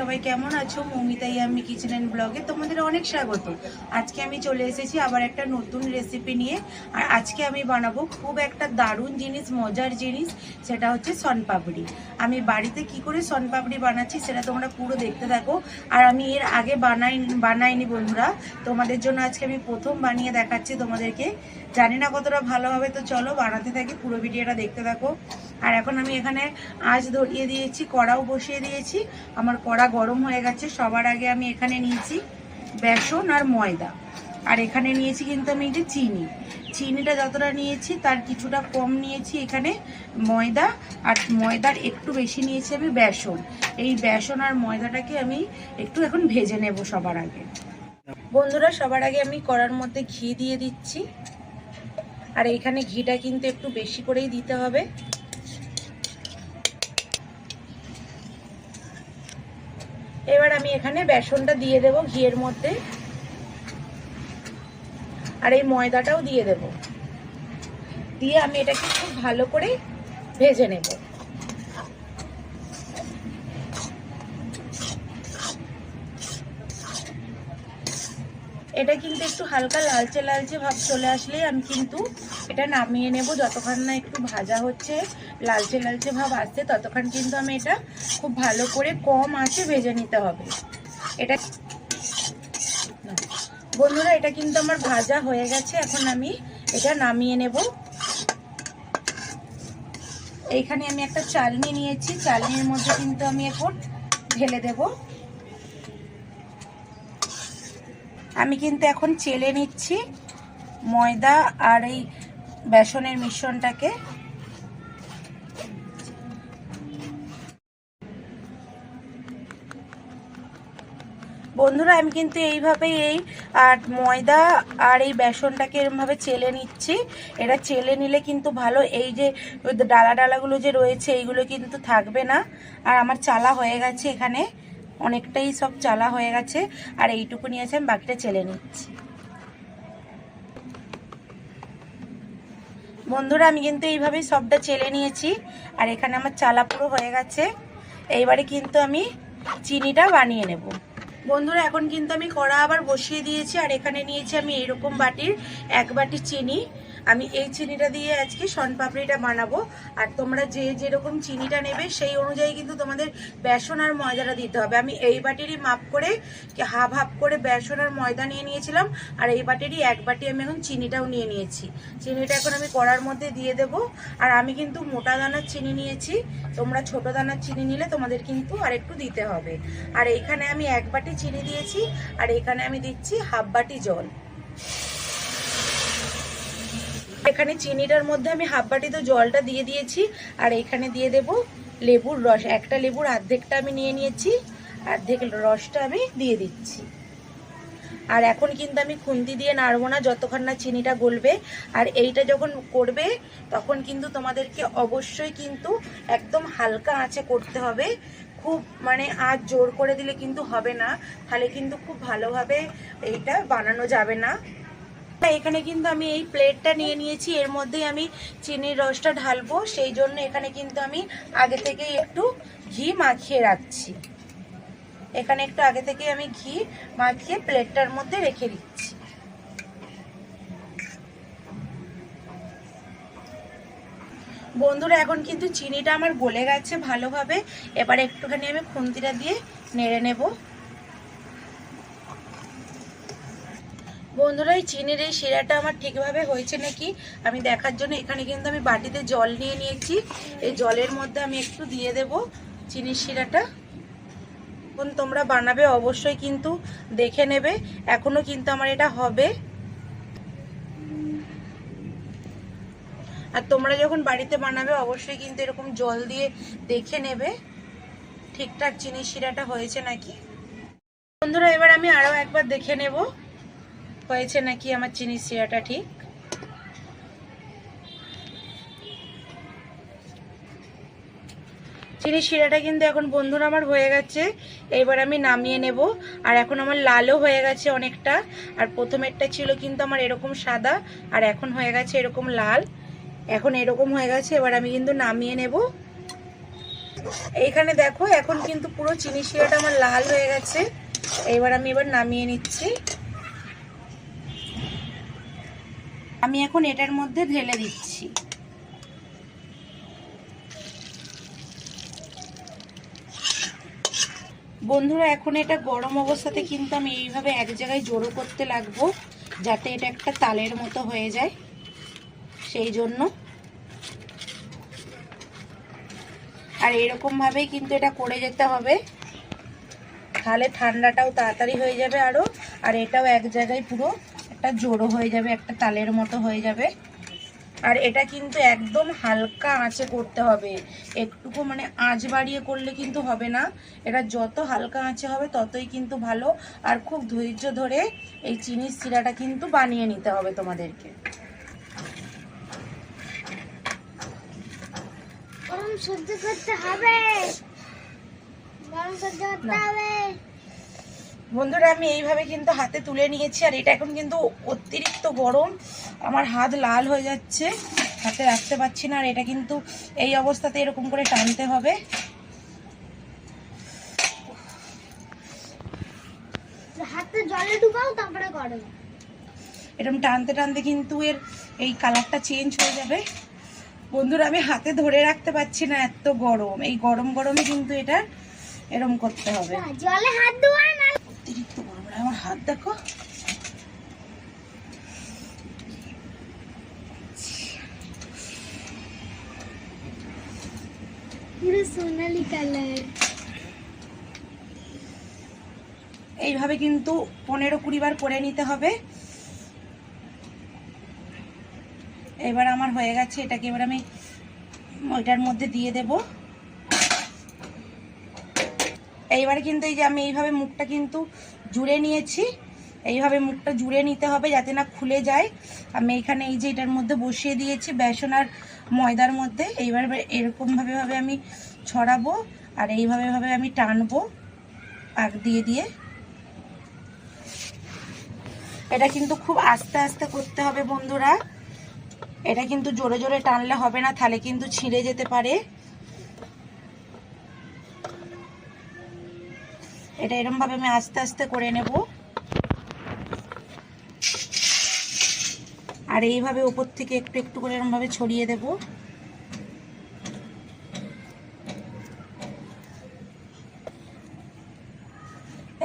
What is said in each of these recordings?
সবাই কেমন আছো? মৌমিতাই আমি কিচেন অ্যান্ড ব্লগে তোমাদের অনেক স্বাগত। আজকে আমি চলে এসেছি আবার একটা নতুন রেসিপি নিয়ে। আর আজকে আমি বানাবো খুব একটা দারুণ জিনিস, মজার জিনিস, সেটা হচ্ছে সনপাপড়ি আমি বাড়িতে কি করে সনপাপড়ি বানাচ্ছি সেটা তোমরা পুরো দেখতে থাকো। আর আমি এর আগে বানাই, বানাইনি বন্ধুরা। তোমাদের জন্য আজকে আমি প্রথম বানিয়ে দেখাচ্ছি তোমাদেরকে। জানি না কতটা ভালো হবে, তো চলো বানাতে থাকি, পুরো ভিডিওটা দেখতে থাকো। আর এখন আমি এখানে আঁচ ধরিয়ে দিয়েছি, কড়াও বসিয়ে দিয়েছি। আমার কড়া গরম হয়ে গেছে, সবার আগে আমি এখানে নিয়েছি বেসন আর ময়দা। আর এখানে নিয়েছি কিন্তু আমি যে চিনি। চিনিটা যতটা নিয়েছি তার কিছুটা কম নিয়েছি এখানে ময়দা, আর ময়দার একটু বেশি নিয়েছি আমি বেসন। এই বেসন আর ময়দাটাকে আমি একটু এখন ভেজে নেব সবার আগে। বন্ধুরা, সবার আগে আমি কড়ার মধ্যে ঘি দিয়ে দিচ্ছি। আর এখানে ঘিটা কিন্তু একটু বেশি করেই দিতে হবে। এবার আমি এখানে বেসনটা দিয়ে দেব ঘিয়ের মধ্যে। আর এই ময়দাটাও দিয়ে দেব। দিয়ে আমি এটাকে খুব ভালো করে ভেজে নেব। এটা কিন্তু একটু হালকা লালচে লালচে ভাব চলে আসলেই আমি কিন্তু এটা নামিয়ে নেব। যতক্ষণ না একটু ভাজা হচ্ছে, লালচে লালচে ভাব আসছে, ততক্ষণ কিন্তু আমি এটা খুব ভালো করে কম আঁচে ভেজে নিতে হবে। এটা বন্ধুরা, এটা কিন্তু আমার ভাজা হয়ে গেছে। এখন আমি এটা নামিয়ে নেব। এইখানে আমি একটা চালনি নিয়েছি। চালনির মধ্যে কিন্তু আমি এখন ঢেলে দেবো। আমি কিন্তু এখন চেলে নিচ্ছি ময়দা আর এই বেসনের মিশ্রণটাকে। বন্ধুরা, আমি কিন্তু এইভাবে এই, আর ময়দা আর এই বেসনটাকে এরমভাবে চেলে নিচ্ছি। এটা চেলে নিলে কিন্তু ভালো, এই যে ডালা ডালাগুলো যে রয়েছে, এইগুলো কিন্তু থাকবে না। আর আমার চালা হয়ে গেছে এখানে। অনেকটাই সব চালা হয়ে গেছে, আর এইটুকু নিয়ে আছে, আমি বাকিটা চেলে নিচ্ছি। বন্ধুরা, আমি কিন্তু এইভাবেই সবটা চেলে নিয়েছি, আর এখানে আমার চালা পুরো হয়ে গেছে। এইবারে কিন্তু আমি চিনিটা বানিয়ে নেব। বন্ধুরা, এখন কিন্তু আমি কড়া আবার বসিয়ে দিয়েছি, আর এখানে নিয়েছি আমি এরকম বাটির এক বাটি চিনি আমি এই চিনিটা দিয়ে আজকে শনপাপড়িটা বানাবো। আর তোমরা যে যেরকম চিনিটা নেবে, সেই অনুযায়ী কিন্তু তোমাদের বেসন আর ময়দাটা দিতে হবে। আমি এই বাটিরই মাপ করে, হাফ হাফ করে বেসন আর ময়দা নিয়ে নিয়েছিলাম। আর এই বাটিরই এক বাটি আমি এখন চিনিটাও নিয়ে নিয়েছি। চিনিটা এখন আমি কড়ার মধ্যে দিয়ে দেব। আর আমি কিন্তু মোটা দানার চিনি নিয়েছি। তোমরা ছোট দানার চিনি নিলে তোমাদের কিন্তু আর একটু দিতে হবে। আর এখানে আমি এক বাটি চিনি দিয়েছি। আর এখানে আমি দিচ্ছি হাফ বাটি জল। এখানে চিনিটার মধ্যে আমি হাফ বাটি তো জলটা দিয়ে দিয়েছি, আর এখানে দিয়ে দেব লেবুর রস। একটা লেবুর অর্ধেকটা আমি নিয়ে নিয়েছি অর্ধেক রসটা আমি দিয়ে দিচ্ছি। আর এখন কিন্তু আমি খুন্তি দিয়ে নাড়বো না, যতক্ষণ না চিনিটা গলবে। আর এইটা যখন করবে, তখন কিন্তু তোমাদেরকে অবশ্যই কিন্তু একদম হালকা আঁচে করতে হবে। খুব মানে আঁচ জোর করে দিলে কিন্তু হবে না, তাহলে কিন্তু খুব ভালোভাবে এইটা বানানো যাবে না। এখানে কিন্তু আমি এই প্লেটটা নিয়ে নিয়েছি। এর মধ্যেই আমি চিনির রসটা ঢালবো। সেই জন্য এখানে কিন্তু আমি আগে থেকেই একটু ঘি মাখিয়ে রাখছি। এখানে একটু আগে থেকে আমি ঘি মাখিয়ে প্লেটটার মধ্যে রেখে দিচ্ছি। বন্ধুরা, এখন কিন্তু চিনিটা আমার গলে গেছে ভালোভাবে। এবার একটুখানি আমি খুন্তিটা দিয়ে নেড়ে নেব। বন্ধুরা, এই চিনির এই শিরাটা আমার ঠিকভাবে হয়েছে নাকি আমি দেখার জন্য এখানে কিন্তু আমি বাটিতে জল নিয়ে নিয়েছি। এই জলের মধ্যে আমি একটু দিয়ে দেব চিনির শিরাটা। এখন তোমরা বানাবে, অবশ্যই কিন্তু দেখে নেবে। এখনও কিন্তু আমার এটা হবে। আর তোমরা যখন বাড়িতে বানাবে, অবশ্যই কিন্তু এরকম জল দিয়ে দেখে নেবে ঠিকঠাক চিনি শিরাটা হয়েছে নাকি। বন্ধুরা, এবার আমি আরও একবার দেখে নেব। হয়েছে নাকি আমার চিনি শিরাটা ঠিক? চিনি শিরাটা কিন্তু এখন বন্ধুরা আমার হয়ে গেছে, এবার আমি নামিয়ে নেব। আর এখন আমার লালও হয়ে গেছে অনেকটা, আর প্রথমেরটা ছিল কিন্তু আমার এরকম সাদা, আর এখন হয়ে গেছে এরকম লাল। এখন এরকম হয়ে গেছে, এবার আমি কিন্তু নামিয়ে নেব। এইখানে দেখো, এখন কিন্তু পুরো চিনি শিরাটা আমার লাল হয়ে গেছে। এইবার আমি এবার নামিয়ে নিচ্ছি। আমি এখন এটার মধ্যে ঢেলে দিচ্ছি। বন্ধুরা, এখন এটা গরম অবস্থাতে কিন্তু আমি এইভাবে এক জায়গায় জোরো করতে লাগবো, যাতে এটা একটা তালের মতো হয়ে যায়। সেই জন্য। আর এরকম ভাবেই কিন্তু এটা করে যেতে হবে। তাহলে ঠান্ডাটাও তাড়াতাড়ি হয়ে যাবে আরও আর এটাও এক জায়গায় পুরো একটা জোড়ো হয়ে যাবে একটা তালের মতো হয়ে যাবে। আর এটা কিন্তু একদম হালকা আঁচে করতে হবে। একটুকু মানে আঁচ বাড়িয়ে করলে কিন্তু হবে না। এটা যত হালকা আঁচে হবে ততই কিন্তু ভালো। আর খুব ধৈর্য ধরে এই চিনির শিরাটা কিন্তু বানিয়ে নিতে হবে তোমাদেরকে। করতে হবে। করতে হবে। বন্ধুরা আমি এইভাবে কিন্তু হাতে তুলে নিয়েছি আর এটা এখন কিন্তু অতিরিক্ত গরম। আমার হাত লাল হয়ে যাচ্ছে হাতে রাখতে পারছি না আর এটা কিন্তু এই অবস্থাতে এরকম করে টানতে হবে। হাতে জলে ঢুকাও তারপরে করো এরকম টানতে টানতে কিন্তু এর এই কালারটা চেঞ্জ হয়ে যাবে। বন্ধুরা আমি হাতে ধরে রাখতে পারছি না এত গরম। এই গরম গরমে কিন্তু এটা এরম করতে হবে। জলে হাত ধোয়া না অতিরিক্ত গরম আর আমার হাত দেখো। পুরো সোনালি কালার। এইভাবে কিন্তু পনেরো কুড়ি বার করে নিতে হবে। এবার আমার হয়ে গেছে এটাকে এবার আমি ওইটার মধ্যে দিয়ে দেব। এইবার কিন্তু এই যে আমি এইভাবে মুখটা কিন্তু জুড়ে নিয়েছি। এইভাবে মুখটা জুড়ে নিতে হবে যাতে না খুলে যায়। আমি এখানে এই যে এটার মধ্যে বসিয়ে দিয়েছি বেসন আর ময়দার মধ্যে। এইবার এরকমভাবে ভাবে আমি ছড়াবো আর এইভাবে ভাবে আমি টানবো আগ দিয়ে দিয়ে। এটা কিন্তু খুব আস্তে আস্তে করতে হবে বন্ধুরা। এটা কিন্তু জোরে জোরে টানলে হবে না তাহলে কিন্তু ছিঁড়ে যেতে পারে। এটা এরম ভাবে আমি আস্তে আস্তে করে নেব। আর এইভাবে উপর থেকে একটু একটু করে এরম ভাবে ছড়িয়ে দেব।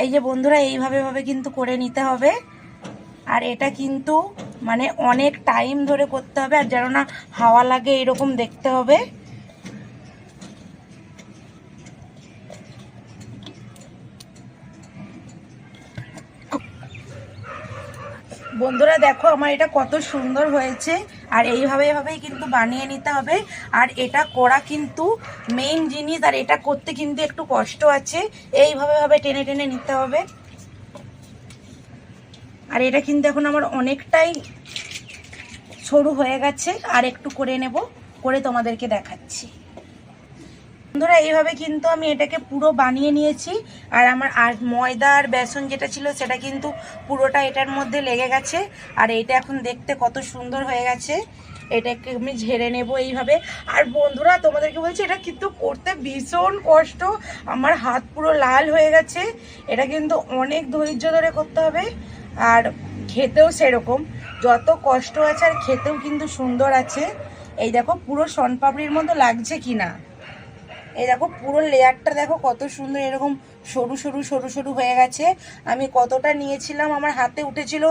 এই যে বন্ধুরা, এইভাবে ভাবে কিন্তু করে নিতে হবে। আর এটা কিন্তু মানে অনেক টাইম ধরে করতে হবে, আর যেন না হাওয়া লাগে এরকম দেখতে হবে। বন্ধুরা দেখো আমার এটা কত সুন্দর হয়েছে। আর এইভাবে এভাবেই কিন্তু বানিয়ে নিতে হবে। আর এটা করা কিন্তু মেইন জিনিস, আর এটা করতে কিন্তু একটু কষ্ট আছে। এইভাবে ভাবে টেনে টেনে নিতে হবে। আর এটা কিন্তু এখন আমার অনেকটাই সরু হয়ে গেছে। আর একটু করে নেব, করে তোমাদেরকে দেখাচ্ছি। বন্ধুরা, এইভাবে কিন্তু আমি এটাকে পুরো বানিয়ে নিয়েছি। আর আমার আর ময়দা আর বেসন যেটা ছিল, সেটা কিন্তু পুরোটা এটার মধ্যে লেগে গেছে। আর এটা এখন দেখতে কত সুন্দর হয়ে গেছে। এটাকে আমি ঝেড়ে নেব এইভাবে। আর বন্ধুরা, তোমাদেরকে বলছি, এটা কিন্তু করতে ভীষণ কষ্ট। আমার হাত পুরো লাল হয়ে গেছে। এটা কিন্তু অনেক ধৈর্য ধরে করতে হবে। আর খেতেও সেরকম। যত কষ্ট আছে, আর খেতেও কিন্তু সুন্দর আছে। এই দেখো, পুরো শনপাপড়ির মতো লাগছে কি না এই দেখো, পুরো লেয়ারটা দেখো কত সুন্দর, এরকম সরু সরু সরু সরু হয়ে গেছে। আমি কতটা নিয়েছিলাম, আমার হাতে উঠেছিল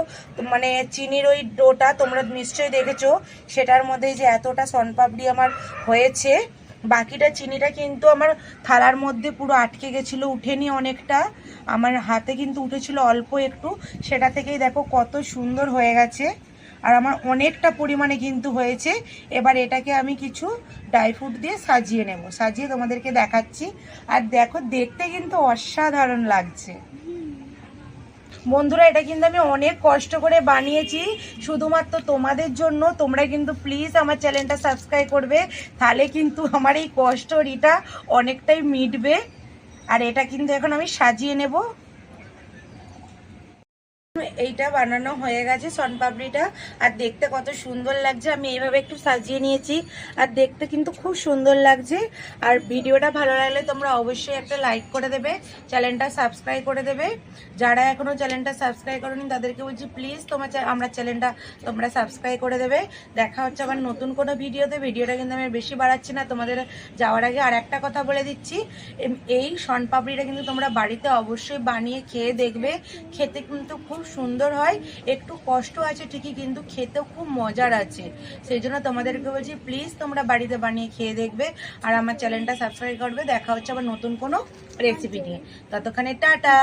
মানে চিনির ওই ডোটা, তোমরা নিশ্চয়ই দেখেছ, সেটার মধ্যে যে এতটা সনপাপড়ি আমার হয়েছে। বাকিটা চিনিটা কিন্তু আমার থালার মধ্যে পুরো আটকে গেছিল, উঠেনি অনেকটা। আমার হাতে কিন্তু উঠেছিল অল্প একটু, সেটা থেকেই দেখো কত সুন্দর হয়ে গেছে। আর আমার অনেকটা পরিমাণে কিন্তু হয়েছে। এবার এটাকে আমি কিছু ড্রাই ফ্রুট দিয়ে সাজিয়ে নেব। সাজিয়ে তোমাদেরকে দেখাচ্ছি। আর দেখো, দেখতে কিন্তু অসাধারণ লাগছে। বন্ধুরা, এটা কিন্তু আমি অনেক কষ্ট করে বানিয়েছি। শুধুমাত্র তোমাদের জন্য। তোমরা কিন্তু প্লিজ আমার চ্যানেলটা সাবস্ক্রাইব করবে। তাহলে কিন্তু আমার এই কষ্টরিটা অনেকটাই মিটবে। আর এটা কিন্তু এখন আমি সাজিয়ে নেব। এইটা বানানো হয়ে গেছে সনপাপড়িটা আর দেখতে কত সুন্দর লাগছে, আমি এইভাবে একটু সাজিয়ে নিয়েছি। আর দেখতে কিন্তু খুব সুন্দর লাগছে। আর ভিডিওটা ভালো লাগলে তোমরা অবশ্যই একটা লাইক করে দেবে, চ্যানেলটা সাবস্ক্রাইব করে দেবে। যারা এখনও চ্যানেলটা সাবস্ক্রাইব করেনি, তাদেরকে বলছি, প্লিজ তোমার আমরা চ্যানেলটা তোমরা সাবস্ক্রাইব করে দেবে। দেখা হচ্ছে আবার নতুন কোনো ভিডিওতে। ভিডিওটা কিন্তু আমি বেশি বাড়াচ্ছি না, তোমাদের যাওয়ার আগে আর একটা কথা বলে দিচ্ছি। এই শনপাপড়িটা কিন্তু তোমরা বাড়িতে অবশ্যই বানিয়ে খেয়ে দেখবে। খেতে কিন্তু খুব সুন্দর হয়, একটু কষ্ট আছে ঠিকই, কিন্তু খেতেও খুব মজার আছে। সেই জন্য তোমাদেরকে বলছি প্লিজ তোমরা বাড়িতে বানিয়ে খেয়ে দেখবে আর আমার চ্যানেলটা সাবস্ক্রাইব করবে। দেখা হচ্ছে আবার নতুন কোনো রেসিপি নিয়ে। ততক্ষণে টাটা!